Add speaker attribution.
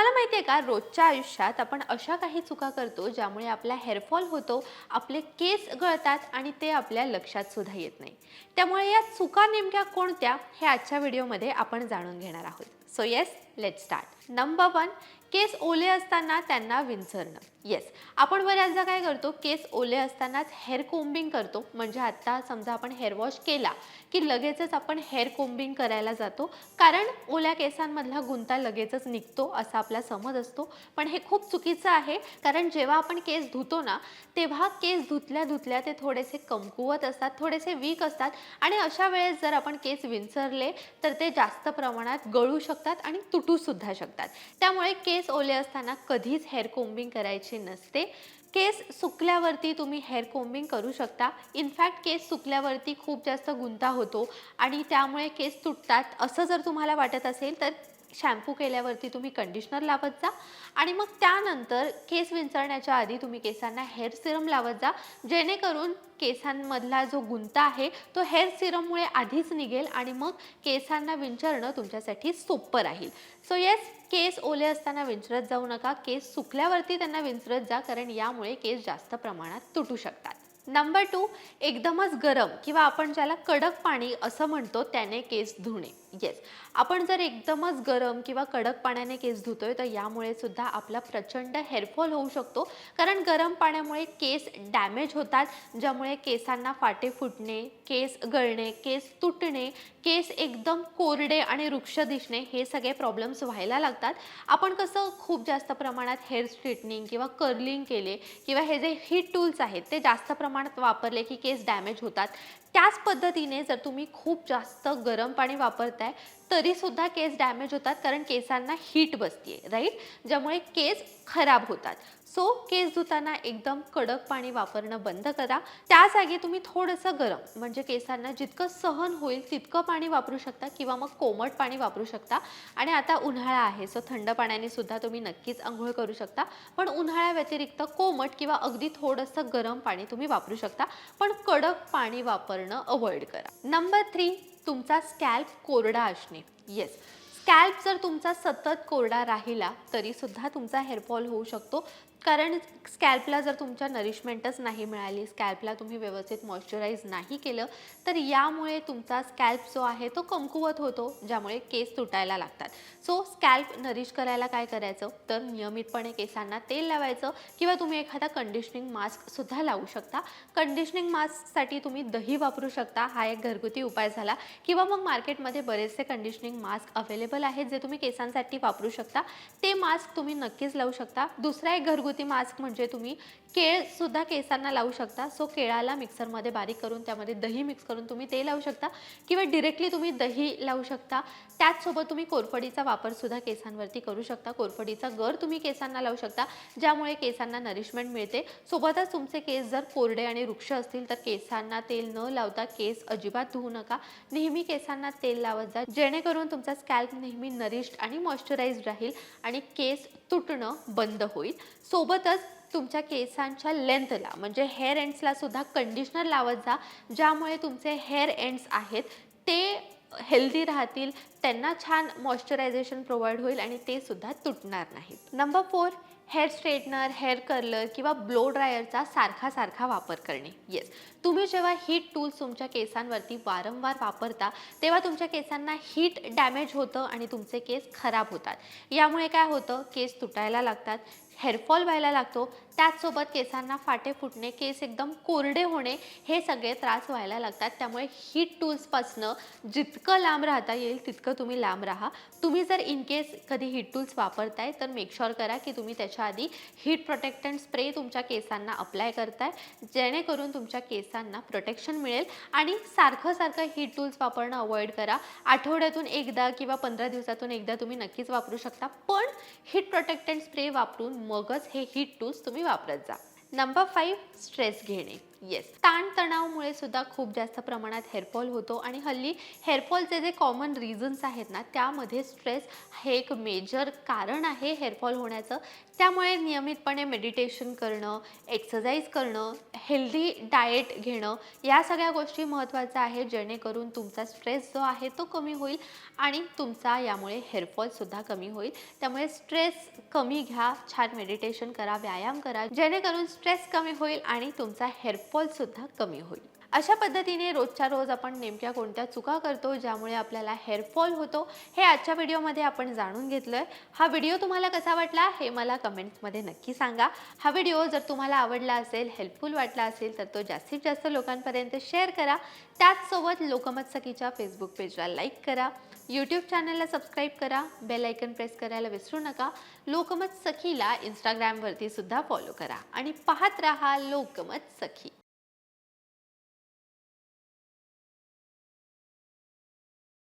Speaker 1: तुम्हाला माहिती आहे का रोजच्या आयुष्यात आपण अशा काही चुका करतो ज्यामुळे आपला हेअरफॉल होतो आपले केस गळतात आणि ते आपल्या लक्षात सुद्धा येत नाही. त्यामुळे या चुका नेमक्या कोणत्या हे आजच्या व्हिडिओमध्ये आपण जाणून घेणार आहोत. So yes let start number one केस ओले असताना त्यांना विंचरणं. येस आपण बऱ्याचदा काय करतो? केस ओले असतानाच हेअर कोम्बिंग करतो. म्हणजे आत्ता समजा आपण हेअर वॉश केला की लगेचच आपण हेअर कोम्बिंग करायला जातो. कारण ओल्या केसांमधला गुंता लगेचच निघतो असा आपला समज असतो. पण हे खूप चुकीचं आहे. कारण जेव्हा आपण केस धुतो ना तेव्हा केस धुतल्या धुतल्या ते थोडेसे कमकुवत असतात थोडेसे वीक असतात. आणि अशा वेळेस जर आपण केस विंचरले तर ते जास्त प्रमाणात गळू शकतात. आणि तुटू सुद्धा शकतात. त्यामुळे केस ओले असताना कधीच हेअर कोम्बिंग करायची नसते. केस सुकल्यावरती तुम्ही हेअर कोम्बिंग करू शकता. इनफॅक्ट केस सुकल्यावरती खूप जास्त गुंता होतो आणि त्यामुळे केस तुटतात. असं जर तुम्हाला वाटत असेल तर शॅम्पू केल्यावरती तुम्ही कंडिशनर लावत जा. आणि मग त्यानंतर केस विंचरण्याच्या आधी तुम्ही केसांना हेअर सिरम लावत जा. जेणेकरून केसांमधला जो गुंता आहे तो हेअर सिरममुळे आधीच निघेल आणि मग केसांना विंचरणं तुमच्यासाठी सोपं राहील. सो येस केस ओले असताना विंचरत जाऊ नका. केस सुकल्यावरती त्यांना विंचरत जा कारण यामुळे केस जास्त प्रमाणात तुटू शकतात. नंबर टू एकदमच गरम किंवा आपण ज्याला कडक पाणी असं म्हणतो त्याने केस धुणे. येस आपण जर एकदमच गरम किंवा कडक पाण्याने केस धुतोय तर यामुळे सुद्धा आपला प्रचंड हेअरफॉल होऊ शकतो. कारण गरम पाण्यामुळे केस डॅमेज होतात ज्यामुळे केसांना फाटे फुटणे केस गळणे केस तुटणे केस एकदम कोरडे आणि वृक्ष दिसणे हे सगळे प्रॉब्लेम्स व्हायला लागतात. आपण कसं खूप जास्त प्रमाणात हेअर स्ट्रेटनिंग किंवा कर्लिंग केले किंवा हे जे हीट टूल्स आहेत ते जास्त प्रमाणात प्रमाणात वापरले की केस डॅमेज होतात. त्याच पद्धतीने जर तुम्ही खूप जास्त गरम पाणी वापरताय तरीसुद्धा केस डॅमेज होतात कारण केसांना हीट बसते राईट ज्यामुळे केस खराब होतात. सो केस धुताना एकदम कडक पाणी वापरणं बंद करा. त्या जागी तुम्ही थोडंसं गरम म्हणजे केसांना जितकं सहन होईल तितकं पाणी वापरू शकता किंवा मग कोमट पाणी वापरू शकता. आणि आता उन्हाळा आहे सो थंड पाण्याने सुद्धा तुम्ही नक्कीच आंघोळ करू शकता. पण उन्हाळ्या व्यतिरिक्त कोमट किंवा अगदी थोडंसं गरम पाणी तुम्ही वापरू शकता. पण कडक पाणी वापर वापरणं अवॉइड करा. नंबर थ्री तुमचा स्कॅल्प कोरडा असणे. येस स्कॅल्प जर तुमचा सतत कोरडा राहिला तरीसुद्धा तुमचा हेअरफॉल होऊ शकतो. कारण स्कॅल्पला जर तुमच्या नरिशमेंटच नाही मिळाली स्कॅल्पला तुम्ही व्यवस्थित मॉइश्चराईज नाही केलं तर यामुळे तुमचा स्कॅल्प जो आहे तो कमकुवत होतो ज्यामुळे केस तुटायला लागतात. सो स्कॅल्प नरिश करायला काय करायचं? तर नियमितपणे केसांना तेल लावायचं किंवा तुम्ही एखादा कंडिशनिंग मास्कसुद्धा लावू शकता. कंडिशनिंग मास्कसाठी तुम्ही दही वापरू शकता. हा एक घरगुती उपाय झाला. किंवा मग मार्केटमध्ये बरेचसे कंडिशनिंग मास्क अवेलेबल आहेत जे तुम्ही केसांसाठी वापरू शकता ते मास्क तुम्ही नक्कीच लावू शकता. दुसरा एक घरगुती मास्क म्हणजे तुम्ही केळ सुद्धा केसांना लावू शकता. सो केळाला मिक्सरमध्ये बारीक करून त्यामध्ये दही मिक्स करून तुम्ही ते लावू शकता किंवा डिरेक्टली तुम्ही दही लावू शकता. त्याचसोबत तुम्ही कोरफडीचा वापर सुद्धा केसांवरती करू शकता. कोरफडीचा गर तुम्ही केसांना लावू शकता ज्यामुळे केसांना नरिशमेंट मिळते. सोबतच तुमचे केस जर कोरडे आणि वृक्ष असतील तर केसांना तेल न लावता केस अजिबात धुवू नका. नेहमी केसांना तेल लावत जा. जेणेकरून तुमचा स्कॅल्प नेहमी नरिश्ड आणि मॉइश्चराईज राहील आणि केस तुटणं बंद होईल. सोबतच तुमच्या केसांच्या लेंथला म्हणजे हेअर एंड्सला सुद्धा कंडिशनर लावत जा ज्यामुळे तुमचे हेअर एंड्स आहेत ते हेल्दी राहतील त्यांना छान मॉइश्चरायझेशन प्रोव्हाइड होईल आणि ते सुद्धा तुटणार नाहीत. Number four hair straightener hair curler किंवा ब्लो ड्रायरचा सारखा सारखा वापर करणे. येस तुम्ही जेव्हा हीट टूल्स तुमच्या केसांवरती वारंवार वापरता तेव्हा तुमच्या केसांना हीट डॅमेज होतं आणि तुमचे केस खराब होतात. यामुळे काय होतं? केस तुटायला लागतात हेअरफॉल व्हायला लागतो त्याचसोबत केसांना फाटे फुटणे केस एकदम कोरडे होणे हे सगळे त्रास व्हायला लागतात. त्यामुळे हीट टूल्सपासनं जितकं लांब राहता येईल तितकं तुम्ही लांब राहा. तुम्ही जर इन केस कधी हीट टूल्स वापरताय तर मेक शुअर करा की तुम्ही त्याच्या आधी हीट प्रोटेक्टंट स्प्रे तुमच्या केसांना अप्लाय करताय. जेणेकरून तुमच्या केसांना प्रोटेक्शन मिळेल. आणि सारखं सारखं हीट टूल्स वापरणं अवॉइड करा. आठवड्यातून एकदा किंवा पंधरा दिवसातून एकदा तुम्ही नक्कीच वापरू शकता. पण हीट प्रोटेक्टंट स्प्रे वापरून मगच हे हीट टूल्स तुम्ही वापरत जा. नंबर फाईव्ह स्ट्रेस घेणे. येस ताणतणावामुळे सुद्धा खूप जास्त प्रमाणात हेअरफॉल होतो आणि हल्ली हेअरफॉलचे जे कॉमन रिझन्स आहेत ना त्यामध्ये स्ट्रेस हे एक मेजर कारण आहे हेअरफॉल होण्याचं. त्यामुळे नियमितपणे मेडिटेशन करणं एक्सरसाइज करणं हेल्दी डाएट घेणं या सगळ्या गोष्टी महत्त्वाच्या आहेत जेणेकरून तुमचा स्ट्रेस जो आहे तो कमी होईल आणि तुमचा यामुळे हेअरफॉलसुद्धा कमी होईल. त्यामुळे स्ट्रेस कमी घ्या छान मेडिटेशन करा व्यायाम करा. जेणेकरून स्ट्रेस कमी होईल आणि तुमचा हेअरफॉलसुद्धा कमी होईल. अशा पद्धतीने रोजच्या रोज आपण नेमक्या कोणत्या चुका करतो ज्यामुळे आपल्याला हेअरफॉल होतो हे आजच्या व्हिडिओमध्ये आपण जाणून घेतलं आहे हा व्हिडिओ तुम्हाला कसा वाटला हे मला कमेंट्समध्ये नक्की सांगा. हा व्हिडिओ जर तुम्हाला आवडला असेल हेल्पफुल वाटला असेल तर तो जास्तीत जास्त लोकांपर्यंत शेअर करा. त्याचसोबत लोकमत सखीच्या फेसबुक पेजला लाईक करा. यूट्यूब चॅनलला सबस्क्राईब करा. बेल प्रेस करायला विसरू नका. लोकमत सखीला इंस्टाग्रामवरती सुद्धा फॉलो करा. आणि पाहत राहा लोकमत सखी